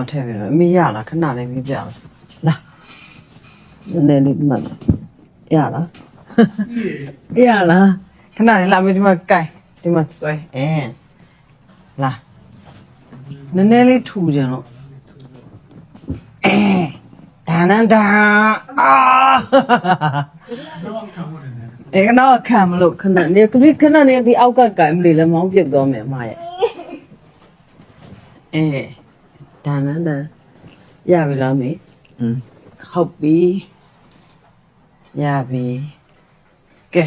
မှထည့်ပေးမယ်အမေရလားခဏလေးပြပြအောင်လာနည်းနည်းလေးမှတ်လားရလားရလားခဏလေးလာမေးဒီမှာကြိုင်ဒီမှာဆွဲအင်းလာနည်းနည်းလေးထူကြတော့အဲဒါနန္ဒာအာအဲကတော့ခံမလို့ခဏနေကလေးခဏနေဒီအောက်ကကင်မလေးလည်းမောင်းပြတ်သွားမယ်အမရဲ့အဲ ဒါနန်းတန်ရပြီလားမေอืมဟုတ်ပြီရပြီကဲ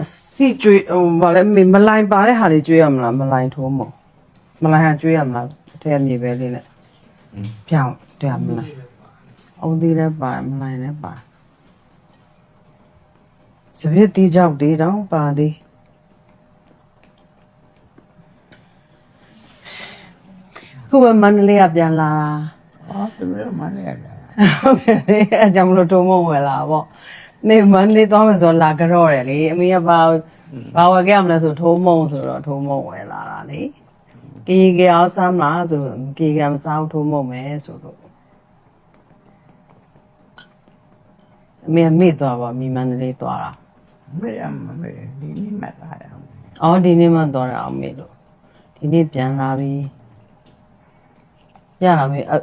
အစီကျွေးဟိုဘာလဲမေမလိုင်းပါတဲ့ဟာတွေကျွေးရမလားမလိုင်းထိုးမို့မလိုင်းဟာကျွေးရမလားထဲမြေပဲလေးနဲ့ပြောင်းတယ်မလားအောင်သေးလည်းပါမလိုင်းလည်းပါစပြစ်တီးကြောက်တေးတောင်ပါသေး ခုပဲမန္တလေးကပြန်လာအော်သူတို့မနေရတာတာဟုတ်တယ်လေအဲကြောင့်မလို့ထုံမဝယ်လာပေါ့နေမန္တလေးသွားမယ်ဆိုတော့လာကြတော့တယ်လေအမေကဘာဘာဝယ်ခဲ့ရမလဲဆိုထုံးမုံဆိုတော့ထုံးမုံဝယ်လာတာလေကီကအောင်စမ်းလားဆိုကီကမစားဘူးထုံးမုံမယ်ဆိုတော့အမေကမေ့သွားပါမိမန္တလေးသွားတာမေရမမေဒီနေ့မှလာတယ်။အော်ဒီနေ့မှတော့ရအောင်မေလို့ဒီနေ့ပြန်လာပြီ။ ရလာပြီအ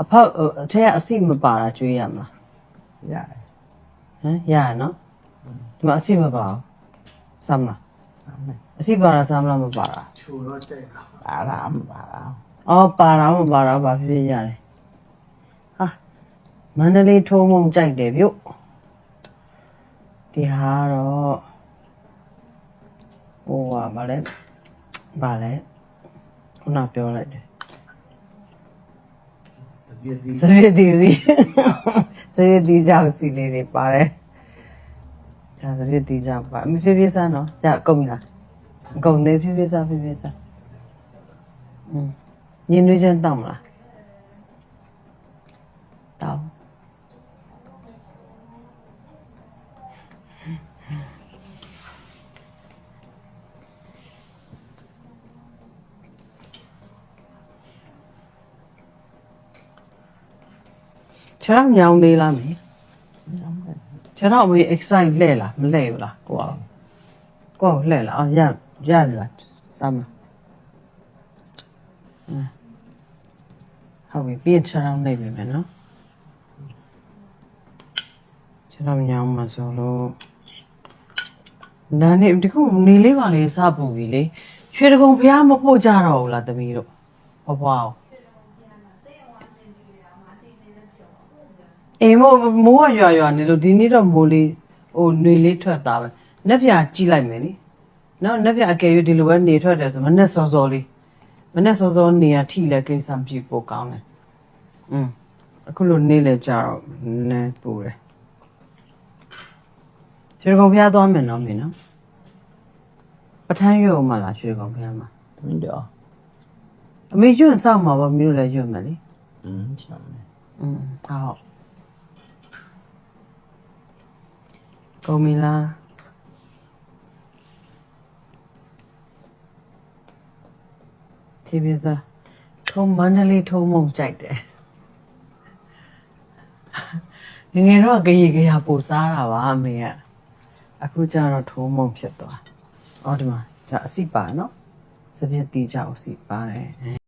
အဖေအထက်ကအစီမပါတာကျွေးရမလားရတယ်။ဟမ်ရရနော်။ဒီမှာအစီမပါဘူး။စမ်းလားဆမ်းမယ်။အစီပါတာစမ်းလားမပါတာပါလာမပါလာ။အော်ပါတာမပါတာဘာဖြစ်ဖြစ်ရတယ်။ဟာမန္တလေးထုံးမုံကြိုက်တယ်ပြုတ်။ဒီဟာတော့ဟိုပါဗာလဲဗာလဲခုနပြောလိုက်တယ် စရည်တီစီစရည်တီကြောက်စီလေးတွေပါတယ်ဒါစရည်တီကြောက်ပါအမဖြည်းဖြည်းစမ်းနော်ညအကုန်ပြီလားအကုန်သေးဖြည်းဖြည်းစမ်းဖြည်းဖြည်းစမ်းอืมညင်းနှွေးချင်းတောက်မလားတောက် ခြေထောက်ညောင်းသေးလားမေခြေထောက်မေး excite လှဲ့လားမလှဲ့ဘူးလားကိုအောင်ကိုအောင်လှဲ့လားအော်ရရလားစမ်းမဟုတ်ပြီပြင်ခြေထောက်နှိပ်ပြီမယ်နော်ခြေထောက်ညောင်းမှာဆိုလို့နာနေဒီခုနေလေးပါလေစပူပြီလေရွှေတကုံဖះမပို့ကြတော့ဘူးလားသမီးတို့ဘဘွား အေးမိုးမိုးကရွာရွာနေလို့ဒီနေ့တော့မိုးလေးဟိုနေလေးထွက်တာပဲ။နှစ်ပြာကြည့်လိုက်မယ်နိ။နော်နှစ်ပြာအကယ်၍ဒီလိုပဲနေထွက်တယ်ဆိုမနဲ့စောစောလေးမနဲ့စောစောနေရထိလဲကိစ္စမဖြစ်ပိုကောင်းတယ်။อืมအခုလိုနေလဲကြတော့နည်းပူတယ်။ရွှေကောင်ဖျားသွားမယ်နော်မင်းနော်။ပထမ်းရွက်ဦးမလားရွှေကောင်ဖျားမှာ မင်းတော့ ။အမေရွတ်စောက်မှာပါမင်းတို့လည်းရွတ်မယ်လေ อืมချမ်းမယ် ။อืมဟုတ်။ ကောင်းပြီလား။ဒီပြစားထုံးမန္တလေးထုံးမုံကြိုက်တယ်ဒီငယ်တော့ကြည်ကြရပူစားတာပါအမေကအခုကျတော့ထုံးမုံဖြစ်သွားအော်ဒီမှာဒါအစီပါနော်စပြည့်တီးကြအစီပါတယ်